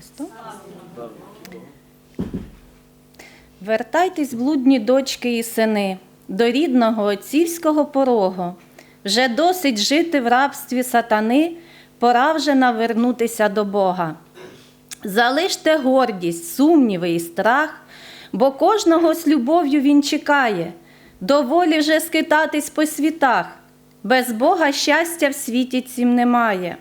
Христу. Вертайтесь, блудні дочки і сини, до рідного отцівського порогу. Вже досить жити в рабстві сатани, пора вже навернутися до Бога. Залиште гордість, сумніви і страх, бо кожного з любов'ю він чекає. Доволі вже скитатись по світах, без Бога щастя в світі цім немає.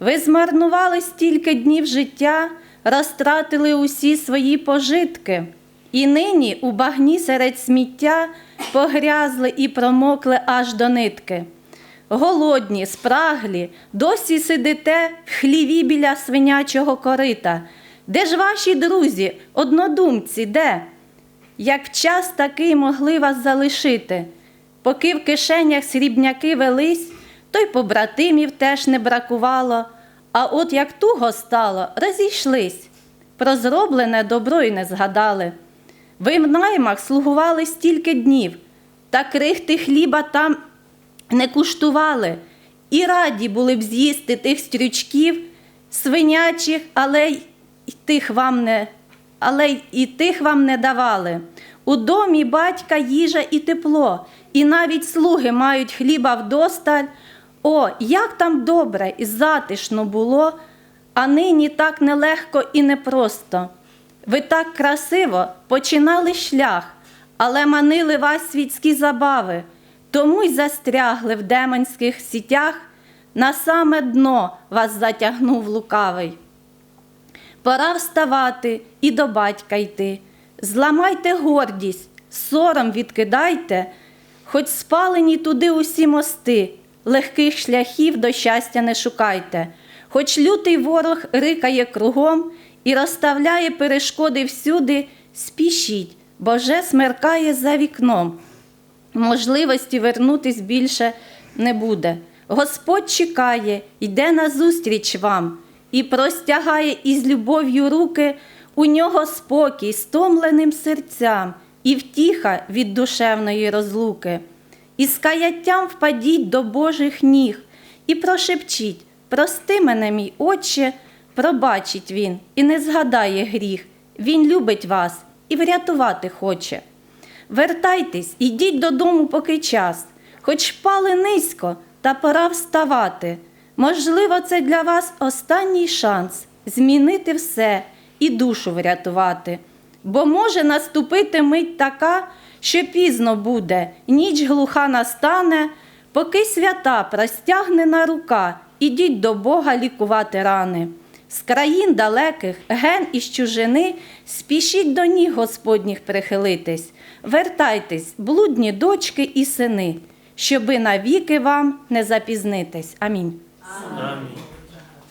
Ви змарнували стільки днів життя, розтратили усі свої пожитки, і нині у багні серед сміття погрязли і промокли аж до нитки. Голодні, спраглі, досі сидите в хліві біля свинячого корита. Де ж ваші друзі, однодумці, де? Як час такий могли вас залишити, поки в кишенях срібняки велись, то й побратимів теж не бракувало, а от як туго стало, розійшлись, про зроблене добро й не згадали. Ви в наймах слугували стільки днів, та крихти хліба там не куштували, і раді були б з'їсти тих стрючків, свинячих, але й тих вам не, але і тих вам не давали. У домі батька їжа і тепло, і навіть слуги мають хліба вдосталь. О, як там добре і затишно було, а нині так нелегко і непросто. Ви так красиво починали шлях, але манили вас світські забави, тому й застрягли в демонських сітях, на саме дно вас затягнув лукавий. Пора вставати і до батька йти. Зламайте гордість, сором відкидайте, хоч спалені туди усі мости, легких шляхів до щастя не шукайте, хоч лютий ворог рикає кругом і розставляє перешкоди всюди, спішіть, бо вже смеркає за вікном. Можливості вернутись більше не буде. Господь чекає, йде назустріч вам і простягає із любов'ю руки у нього спокій, стомленим серцям і втіха від душевної розлуки. І з каяттям впадіть до Божих ніг і прошепчіть, прости мене, мій Отче, пробачить він і не згадає гріх. Він любить вас і врятувати хоче. Вертайтесь, ідіть додому, поки час, хоч впали низько, та пора вставати. Можливо, це для вас останній шанс змінити все і душу врятувати. Бо може наступити мить така, що пізно буде, ніч глуха настане, поки свята простягнена рука, ідіть до Бога лікувати рани. З країн далеких, ген із чужини, спішіть до ніг Господніх прихилитись, вертайтесь, блудні дочки і сини, щоби навіки вам не запізнитись. Амінь. Амінь.